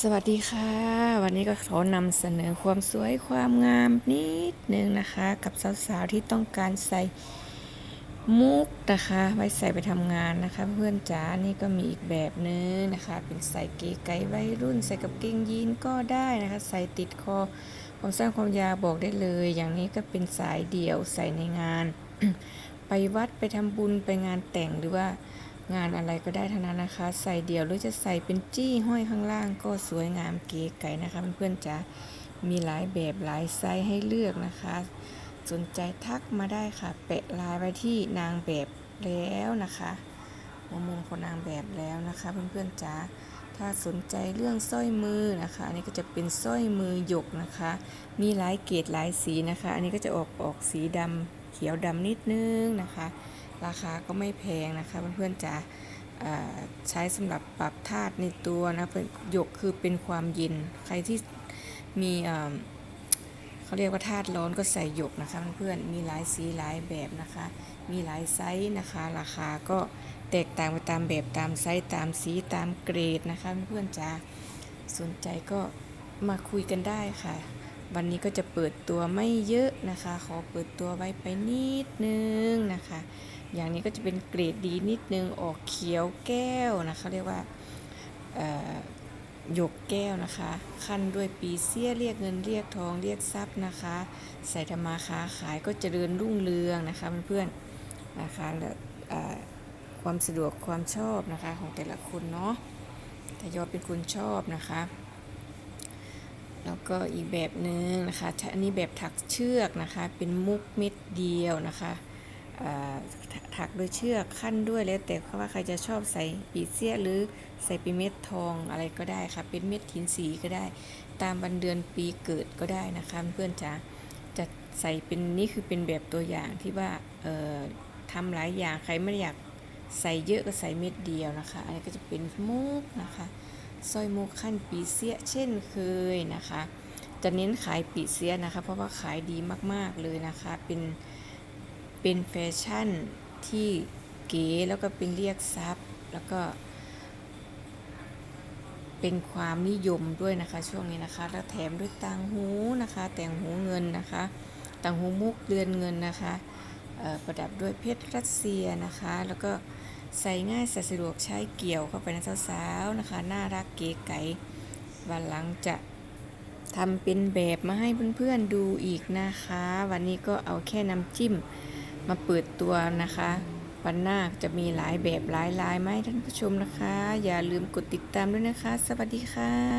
สวัสดีค่ะ วันนี้ก็ขอนำเสนอความสวยความงามนิดนึงนะคะ กับสาวๆที่ต้องการใส่มุกนะคะ ไว้ใส่ไปทำงานนะคะ เพื่อนจ๋านี่ก็มีอีกแบบนึงนะคะ เป็นใส่เก๋ไก่วัยรุ่น ใส่กับเกงยีนก็ได้นะคะ ใส่ติดคอความสั้นความยาวบอกได้เลย อย่างนี้ก็เป็นสายเดี่ยวใส่ในงาน ไปวัดไปทำบุญไปงานแต่งหรือว่า งานอะไรก็ได้ทั้งนั้นนะคะ ใส่เดี่ยวหรือจะใส่เป็นจี้ห้อยข้างล่างก็สวยงามเก๋ไก๋นะคะเพื่อนๆจ๋ามีหลายแบบหลายไซส์ให้เลือกนะคะ สนใจทักมาได้ค่ะ แปะลายไว้ที่นางแบบแล้วนะคะหัวมุมของนางแบบแล้วนะคะเพื่อนๆจ๋าถ้าสนใจเรื่องสร้อยมือนะคะ อันนี้ก็จะเป็นสร้อยมือหยกนะคะ มีหลายเกรดหลายสีนะคะ อันนี้ก็จะออกออกสีดำเขียวดำนิดนึงนะคะ ราคาก็ไม่แพงนะคะเพื่อนๆจ๋าอ่าใช้สำหรับปรับธาตุในตัวนะเป็นหยกคือเป็นความเย็น ใครที่มีเขาเรียกว่าธาตุร้อนก็ใส่หยกนะคะเพื่อนๆมีหลายสีหลายแบบนะคะ มีหลายไซส์นะคะ ราคาก็แตกต่างไปตามแบบตามไซส์ตามสีตามเกรดนะคะเพื่อนๆจ๋าสนใจก็มาคุยกันได้ค่ะ วันนี้ก็จะเปิดตัวไม่เยอะนะคะ ขอเปิดตัวไว้ไปนิดนึงนะคะ อย่างนี้ก็จะเป็นเกรดดีนิดนึงออกเขียวแก้วนะคะเรียกว่าหยกแก้วนะคะ ขั้นด้วยปีเสียเรียกเงินเรียกทองเรียกทรัพย์นะคะ ใส่ธรรมาค้าขายก็เจริญรุ่งเรืองนะคะเพื่อนๆนะคะและความสะดวกความชอบนะคะของแต่ละคนเนาะถ้ายอดเป็นคนชอบนะคะ แล้วก็อีกแบบหนึ่งนะคะอันนี้แบบถักเชือกนะคะ เป็นมุกเม็ดเดียวนะคะ ถักด้วยเชือกขั้นด้วยแล้วแต่ว่าใครจะชอบใส่ปีเสียหรือใส่เป็นเม็ดทองอะไรก็ได้ค่ะเป็นเม็ดหินสีก็ได้ ตามวันเดือนปีเกิดก็ได้นะคะเพื่อนจ๋าจะใส่เป็นนี่คือเป็นแบบตัวอย่างที่ว่าทำหลายอย่างใครไม่อยากใส่เยอะก็ใส่เม็ดเดียวนะคะ อันนี้ก็จะเป็นมุกนะคะสร้อยมุกขั้นปีเสียเช่นเคยนะคะ จะเน้นขายปีเสียนะคะ เพราะว่าขายดีมากๆเลยนะคะ เป็น เป็นแฟชั่นที่เก๋แล้วก็เป็นเรียกทรัพย์ แล้วก็เป็นความนิยมด้วยนะคะ ช่วงนี้นะคะ แล้วแถมด้วยต่างหูนะคะ แต่งหูเงินนะคะ ต่างหูมุกเรือนเงินนะคะประดับด้วยเพชรรัสเซียนะคะ แล้วก็ใส่ง่ายใส่สะดวกใช้เกี่ยวเข้าไปนะสาวๆนะคะ น่ารักเก๋ไก๋วันหลังจะทำเป็นแบบมาให้เพื่อนๆดูอีกนะคะ วันนี้ก็เอาแค่น้ำจิ้ม มาเปิดตัวนะคะ วันหน้าจะมีหลายแบบหลายลายมาให้ท่านผู้ชมนะคะ อย่าลืมกดติดตามด้วยนะคะ สวัสดีค่ะ